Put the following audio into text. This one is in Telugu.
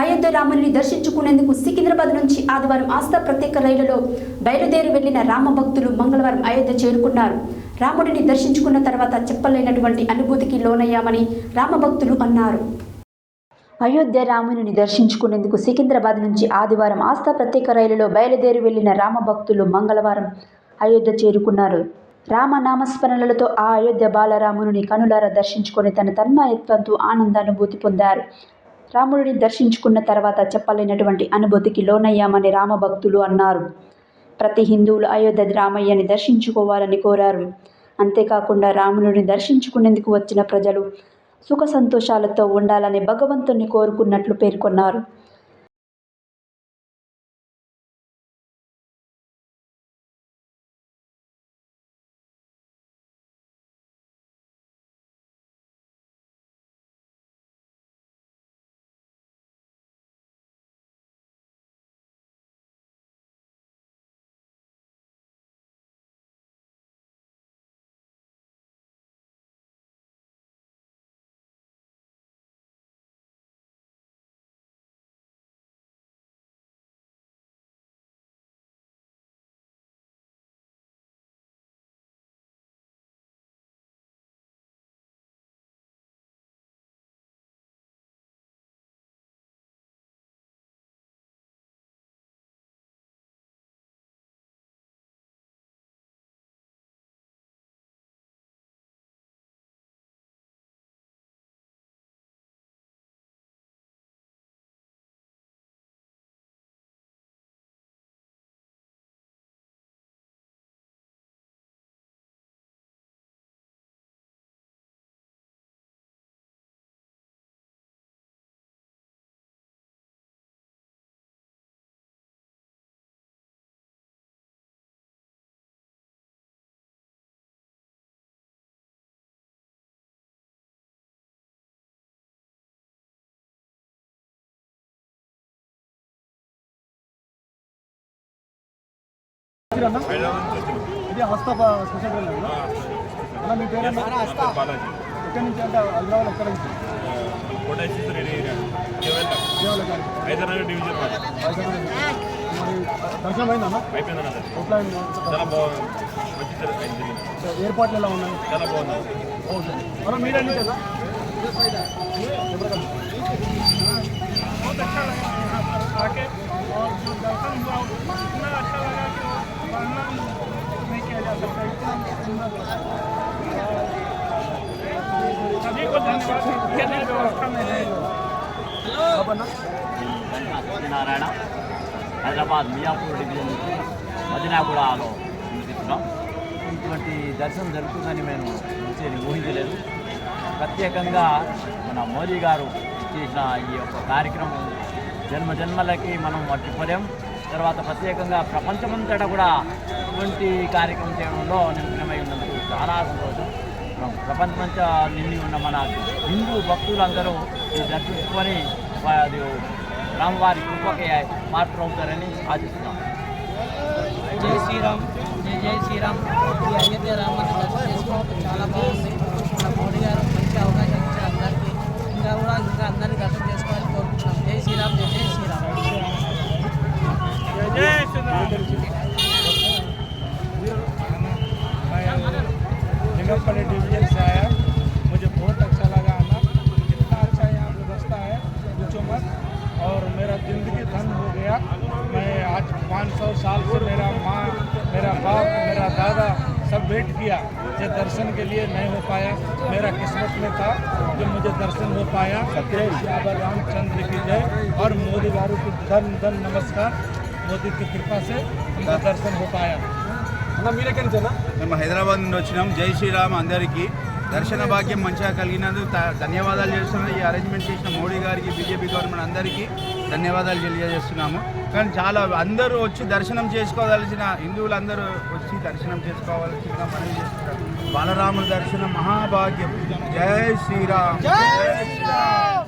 అయోధ్య రాముని దర్శించుకునేందుకు సికింద్రాబాద్ నుంచి ఆదివారం ఆస్థా ప్రత్యేక రైలులో బయలుదేరి వెళ్ళిన రామ భక్తులు మంగళవారం అయోధ్య చేరుకున్నారు. రాముడిని దర్శించుకున్న తర్వాత చెప్పలేనటువంటి అనుభూతికి లోనయ్యామని రామభక్తులు అన్నారు. అయోధ్య రాముని దర్శించుకునేందుకు సికింద్రాబాద్ నుంచి ఆదివారం ఆస్థా ప్రత్యేక రైలులో బయలుదేరి వెళ్ళిన రామభక్తులు మంగళవారం అయోధ్య చేరుకున్నారు. రామ నామస్మరణలతో ఆ అయోధ్య బాలరాముని కనులారా దర్శించుకొని తన తన్మయత్వంతో ఆనందానుభూతి పొందారు. రాముడిని దర్శించుకున్న తర్వాత చెప్పలేనటువంటి అనుభూతికి లోనయ్యామని రామభక్తులు అన్నారు. ప్రతి హిందువులు అయోధ్య రామయ్యని దర్శించుకోవాలని కోరారు. అంతేకాకుండా రాముడిని దర్శించుకునేందుకు వచ్చిన ప్రజలు సుఖ సంతోషాలతో ఉండాలని భగవంతుని కోరుకున్నట్లు పేర్కొన్నారు. ఇది హస్త స్పెషల్ రైలు అన్న. అన్న మీ పేరు బాలాజీ ఎక్కడి నుంచి అంటే హైదరాబాద్ ఎక్కడి నుంచి కోటేశ్వర ఏరియా కేవలం కేవలం కానీ హైదరాబాద్ డివిజన్ మాది హైదరాబాద్ నుంచి. మరి దర్శనం అయిందన్న అయిపోయింది అన్నది ఎట్లా అయింది? చాలా బాగుంది మంచి జరి- అయింది జరిగింది. ఏర్పాట్లు ఎలా ఉన్నాయి చాలా బాగుంది ఓకే మనం మీరే కదా आके और जो दर्शन हुआ इतना अच्छा लगा कि वो वर्णन नहीं किया जा सकता इतना सुंदर लगा सभी को धन्यवाद ये नई व्यवस्था में है బాబన్నా సత్యనారాయణ హైదరాబాద్ మియాపూర్ డివిజన్ నుంచి మదినాగూడలో నివసిస్తున్నాం ఇటువంటి దర్శనం జరుగుతుందని మేము వచ్చేది ఊహించలేదు ప్రత్యేకంగా మన మోదీ గారు చేసిన ఈ యొక్క కార్యక్రమం జన్మ జన్మలకి మనం మర్చిపోలేం తర్వాత ప్రత్యేకంగా ప్రపంచమంతటా కూడా ఇటువంటి కార్యక్రమం చేయడంలో నిమగ్నమై ఉన్నందుకు చాలా సంతోషం. మనం ప్రపంచమంతా నిండి ఉన్న మన హిందూ భక్తులందరూ ఈ దర్శించుకొని అది రామవారి కృపకి పాత్రవుతారని ఆశిస్తున్నాం. జై శ్రీరామ్ జై జై శ్రీరామ్. ఈ అయోధ్య దర్శనం చాలా బాగుంది. लिंगमपल्ली से आया। मुझे बहुत अच्छा लगा आना। कितना अच्छा यहाँ व्यवस्था है, पूछो मत। और मेरा ज़िंदगी धन हो गया। मैं आज 500 साल से मेरा माँ, मेरा बाप, मेरा दादा सब वेट किया जो दर्शन के लिए नहीं हो पाया। मेरा किस्मत में था जो मुझे दर्शन हो पाया। जय श्यावर रामचंद्र की जय। और मोदी गारू की धन धन नमस्कार। मोदी की कृपा से उनका दर्शन हो पाया అన్న మీరు ఎక్కడి నుంచి అన్న మేము హైదరాబాద్ నుండి వచ్చినాం జై శ్రీరామ్ అందరికీ దర్శన భాగ్యం మంచిగా కలిగినందుకు త- ధన్యవాదాలు చేస్తున్నాం ఈ అరేంజ్మెంట్ చేసిన మోడీ గారికి బీజేపీ గవర్నమెంట్ అందరికీ ధన్యవాదాలు తెలియజేస్తున్నాము కానీ చాలా అందరూ వచ్చి దర్శనం చేసుకోవాల్సిన హిందువులు అందరూ వచ్చి దర్శనం చేసుకోవాల్సిన మనవి చేస్తున్నారు బాలరాముల దర్శనం మహాభాగ్యం జై శ్రీరామ్ జై శ్రీరామ్